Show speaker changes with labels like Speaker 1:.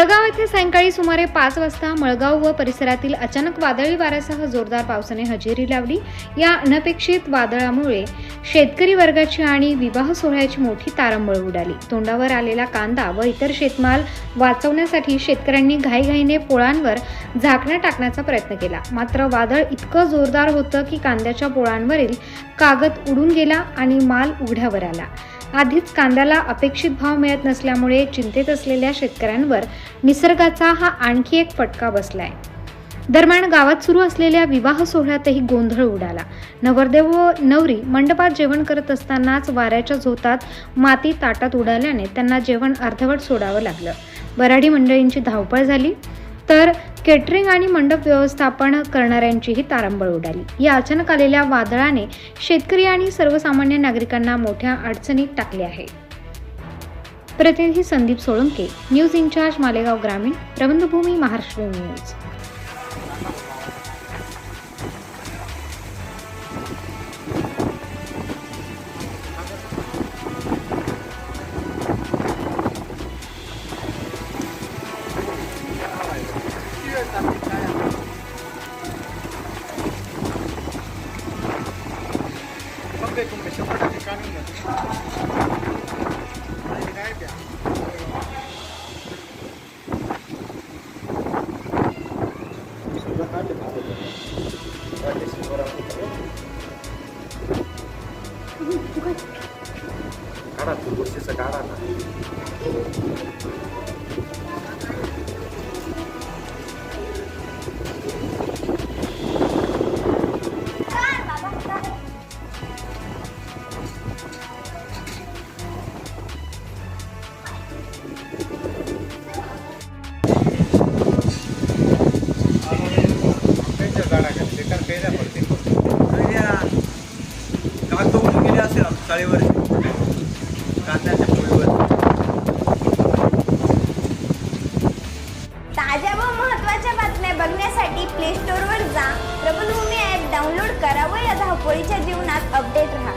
Speaker 1: मळगाव येथे सायंकाळी सुमारे पाच वाजता मळगाव व परिसरातील अचानक वादळी वाऱ्यासह जोरदार पावसाने हजेरी लावली. या अनपेक्षित वादळामुळे शेतकरी वर्गाची आणि विवाह सोहळ्याची मोठी तारंबळ उडाली. तोंडावर आलेला कांदा व इतर शेतमाल वाचवण्यासाठी शेतकऱ्यांनी घाईघाईने पोळांवर झाकणं टाकण्याचा प्रयत्न केला. मात्र वादळ इतकं जोरदार होतं की कांद्याच्या पोळांवरील कागद उडून गेला आणि माल उघड्यावर आला. आधीच कांद्याला अपेक्षित भाव मिळत नसल्यामुळे चिंतेत असलेल्या शेतकऱ्यांवर निसर्गाचा हा आणखी एक फटका बसलाय. दरम्यान गावात सुरू असलेल्या विवाह सोहळ्यातही गोंधळ उडाला. नवरदेव व नवरी मंडपात जेवण करत असतानाच वाऱ्याच्या झोतात माती ताटात उडाल्याने त्यांना जेवण अर्धवट सोडावं लागलं. बराडी मंडळींची धावपळ झाली. तर केटरिंग आणि मंडप व्यवस्थापन करणाऱ्यांचीही तारंबळ उडाली. या अचानक आलेल्या वादळाने शेतकरी आणि सर्वसामान्य नागरिकांना मोठ्या अडचणीत टाकले आहे. प्रतिनिधी संदीप सोळंके न्यूज इन्चार्ज मालेगाव ग्रामीण प्रबंधभूमी महाराष्ट्र न्यूज.
Speaker 2: आपल्या एकूण
Speaker 3: क्षेत्राच्या ठिकाणी गेले कांद्याच्या पोळीवर.
Speaker 4: ताज्या व महत्त्वाच्या बातम्या बघण्यासाठी प्ले स्टोअरवर जा. प्रबलभूमी ॲप डाउनलोड करा व या धावपळीच्या जीवनात अपडेट राहा.